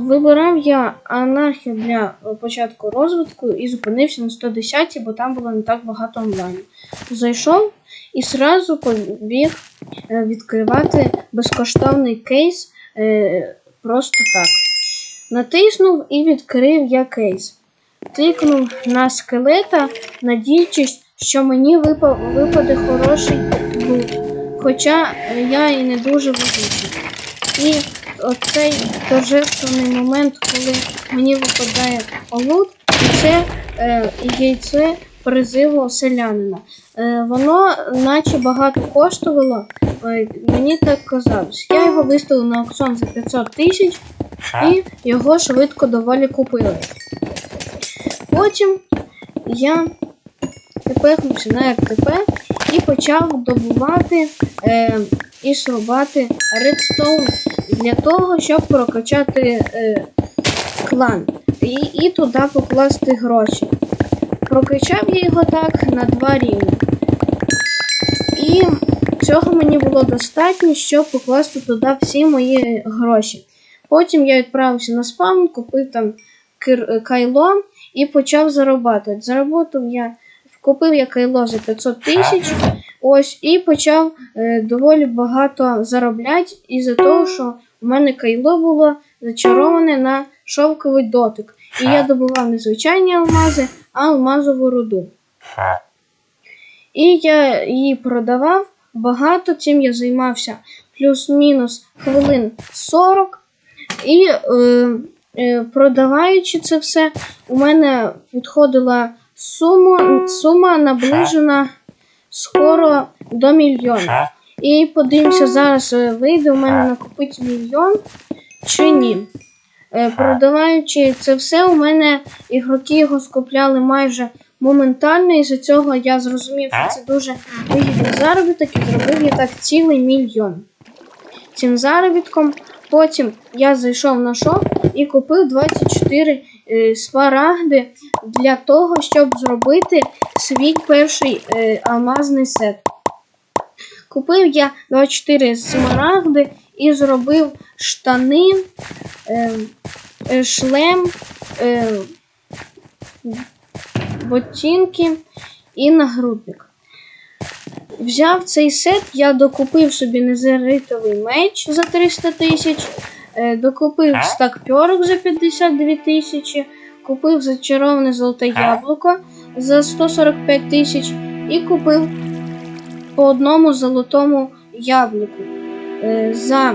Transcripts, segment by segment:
Вибирав я анархію для початку розвитку і зупинився на 110, бо там було не так багато онлайну. Зайшов і сразу побіг е, відкривати безкоштовний кейс е, просто так. Натиснув і відкрив я кейс. Клікнув на скелета, надіючись, що мені випа- випаде хороший лут. Хоча я і не дуже везучий. І оцей торжественний момент, коли мені випадає лут, це е, яйце призиву селянина. Е, воно наче багато коштувало, е, мені так казалось. Я його виставив на аукціон за 500 тисяч і його швидко доволі купили. Потім я тепехнувся на РТП і почав добувати е, і срубати редстоун для того, щоб прокачати е, клан і, і туди покласти гроші. Прокачав я його так на два рівні. І цього мені було достатньо, щоб покласти туди всі мої гроші. Потім я відправився на спам, купив там е, кайло і почав заробляти. Заработав я, купив я кайло за 500 тисяч. Ось і почав е, доволі багато заробляти із-за того, що у мене кайло було зачароване на шовковий дотик. І я добував не звичайні алмази, а алмазову руду. І я її продавав багато, цим я займався плюс-мінус хвилин 40. І е, е, продаваючи це все, у мене відходила сума, сума наближена скоро до мільйона. І подивимося, зараз е, вийде у мене накопити мільйон чи ні. Е, Продаваючи це все, у мене ігроки його скупляли майже моментально, і за цього я зрозумів, що це дуже вигідний заробіток і зробив я так цілий мільйон. Цим заробітком потім я зайшов на шоп і купив 24 е, смарагди для того, щоб зробити свій перший е, алмазний сет. Купив я 24 смарагди і зробив штани, е, е, шлем, е, ботинки і нагрудник. Взяв цей сет, я докупив собі незеритовий меч за 300 тисяч, е, докупив стак пьорок за 52 тисячі, купив зачароване золоте яблуко за 145 тисяч і купив по одному золотому яблуку е, за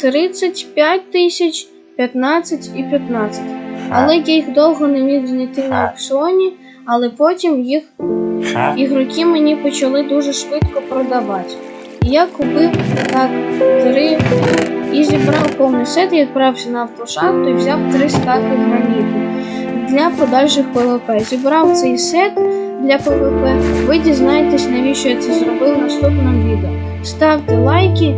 35 тисяч, 15 і 15. Але я їх довго не міг знайти на аукціоні, але потім їх ігроки мені почали дуже швидко продавати. І я купив так три і зібрав повний сет і відправився на автошахту і взяв три стаки граніту для подальших ПВП. Зібрав цей сет для ПВП. Ви дізнаєтесь, навіщо я це зробив в наступному відео. Ставте лайки